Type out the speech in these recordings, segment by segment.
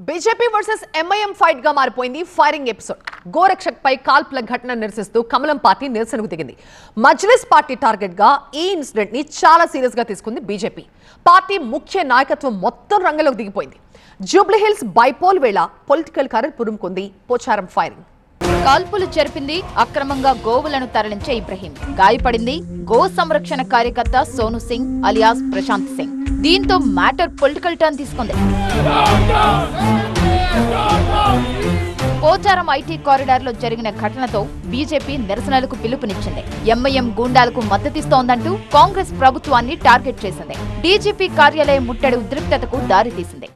BJP versus MIM ఫైట్గా మారిపోయింది. Firing episode గోరక్షక్ పై కాల్పుల ఘటన నిరసిస్తూ కమలం పార్టీ నిరసనకు దిగింది. మజ్లిస్ పార్టీ టార్గెట్గా ఈ ఇన్సిడెంట్ని చాలా సీరియస్గా తీసుకుంది బీజేపీ. పార్టీ ముఖ్య నాయకత్వం మొత్తం రంగంలోకి దిగిపోయింది. జూబ్లీహిల్స్ బైపోల్ వేళ పొలిటికల్ కరెంట్ పురుముకుంది. పోచారం ఫైరింగ్ కాల్పులు జరిపింది అక్రమంగా గోవులను తరలించే ఇబ్రహీం. గాయపడింది గో సంరక్షణ కార్యకర్త సోను సింగ్ అలియాస్ ప్రశాంత్ సింగ్. దీంతో మ్యాటర్ పొలిటికల్ టర్న్ తీసుకుంది. పోచారం ఐటీ కారిడార్లో జరిగిన ఘటనతో బీజేపీ నిరసనలకు పిలుపునిచ్చింది. ఎంఐఎం గూండాలకు మద్దతిస్తోందంటూ కాంగ్రెస్ ప్రభుత్వాన్ని టార్గెట్ చేసింది. డీజీపీ కార్యాలయం ముట్టడి ఉద్రిక్తతకు దారితీసింది.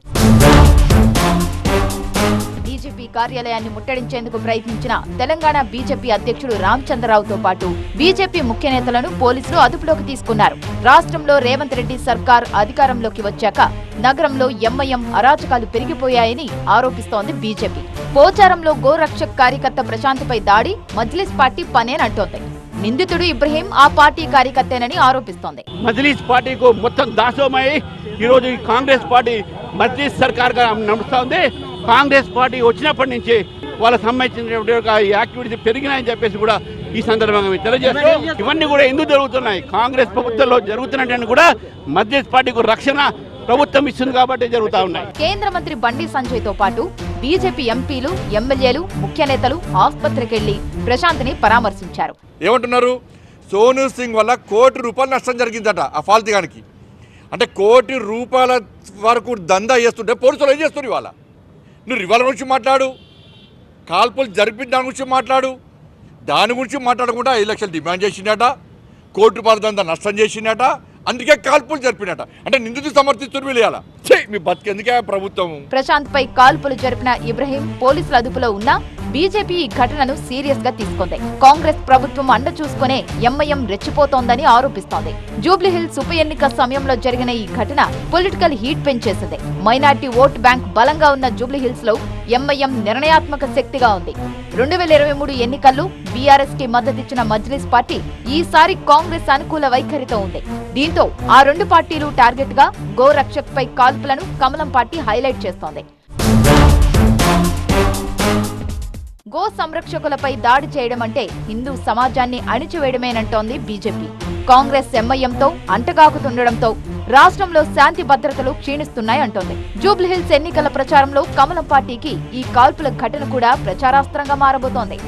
కార్యాలయాన్ని ముట్టడించేందుకు ప్రయత్నించిన తెలంగాణ బీజేపీ అధ్యక్షుడు రామచంద్రరావుతో పాటు బీజేపీ ముఖ్య నేతలను పోలీసులు అదుపులోకి తీసుకున్నారు. రాష్ట్రంలో రేవంత్ రెడ్డి సర్కార్ అధికారంలోకి వచ్చాక నగరంలో ఎంఐఎం అరాచకాలు పెరిగిపోయాయని ఆరోపిస్తోంది బీజేపీ. పోచారంలో గోరక్షక్ కార్యకర్త ప్రశాంత్పై దాడి మజ్లిస్ పార్టీ పనేనంటోంది నిందితుడు ఇబ్రహీం ఆ పార్టీ కార్యకర్తేనని ఆరోపిస్తోంది. మజ్లిస్ పార్టీకు మొత్తం దాసోమై ఈరోజు కాంగ్రెస్ పార్టీ మజ్లిస్ సర్కార్గా నడుస్తోంది. కాంగ్రెస్ పార్టీ వచ్చినప్పటి నుంచి వాళ్ళకి సంబంధించినటువంటి యాక్టివిటీస్ పెరిగినాయని చెప్పేసి కూడా ఈ సందర్భంగా మేము తెలియజేస్తూ ఇవన్నీ కూడా ఎందుకు జరుగుతున్నాయి? కాంగ్రెస్ ప్రభుత్వంలో జరుగుతున్నటువంటి కూడా మజ్లీస్ పార్టీకు రక్షణ ప్రభుత్వం ఇస్తుంది కాబట్టి జరుగుతూ ఉన్నాయి. కేంద్ర మంత్రి బండి సంజయ్తో పాటు బీజేపీ ఎంపీలు ఎమ్మెల్యేలు ముఖ్య నేతలు ఆసుపత్రికెళ్ళి ప్రశాంత్ని పరామర్శించారు. ఏమంటున్నారు? సోను సింగ్ వల్ల కోటి రూపాయలు నష్టం జరిగిందట ఆ ఫాల్తిగానికి. అంటే కోటి రూపాయల వరకు దందా చేస్తుంటే పోలీసులు ఏం చేస్తారు ఇవాళ? నువ్వు రివాల్వర్ గురించి మాట్లాడు. కాల్పులు జరిపిన దాని గురించి మాట్లాడు. దాని గురించి మాట్లాడకుండా ఐదు లక్షలు డిమాండ్ చేసిండట. కోటి రూపాయల దందా నష్టం చేసిండట. అందుకే కాల్పులు జరిపినట. అంటే నిందితులు సమర్థిస్తున్నారు వీళ్ళు మీ బతికెందుకే ప్రభుత్వం ప్రశాంత్ పై కాల్పులు జరిపిన ఇబ్రహీం పోలీసుల అదుపులో ఉన్నా బీజేపీ ఈ ఘటనను సీరియస్గా తీసుకుంది. కాంగ్రెస్ ప్రభుత్వం అండ చూసుకునే ఎంఐఎం రెచ్చిపోతోందని ఆరోపిస్తోంది. జూబ్లీహిల్స్ ఉప ఎన్నిక సమయంలో జరిగిన ఈ ఘటన పొలిటికల్ హీట్ పెంచేసింది. మైనార్టీ ఓట్ బ్యాంక్ బలంగా ఉన్న జూబ్లీహిల్స్లో ఎంఐఎం నిర్ణయాత్మక శక్తిగా ఉంది. రెండు వేల ఇరవై మూడు ఎన్నికల్లో బీఆర్ఎస్కి మద్దతిచ్చిన మజ్లిస్ పార్టీ ఈసారి కాంగ్రెస్ అనుకూల వైఖరితో ఉంది. దీంతో ఆ రెండు పార్టీలు టార్గెట్గా గోరక్షక్ పై కాల్పులను కమలం పార్టీ హైలైట్ చేస్తోంది. గో సంరక్షకులపై దాడి చేయడం అంటే హిందూ సమాజాన్ని అణిచివేయడమేనంటోంది బీజేపీ. కాంగ్రెస్ ఎంఐఎంతో అంటగాకుతుండడంతో రాష్ట్రంలో శాంతి భద్రతలు క్షీణిస్తున్నాయంటోంది. జూబ్లీహిల్స్ ఎన్నికల ప్రచారంలో కమలం పార్టీకి ఈ కాల్పుల ఘటన కూడా ప్రచారాస్త్రంగా మారబోతోంది.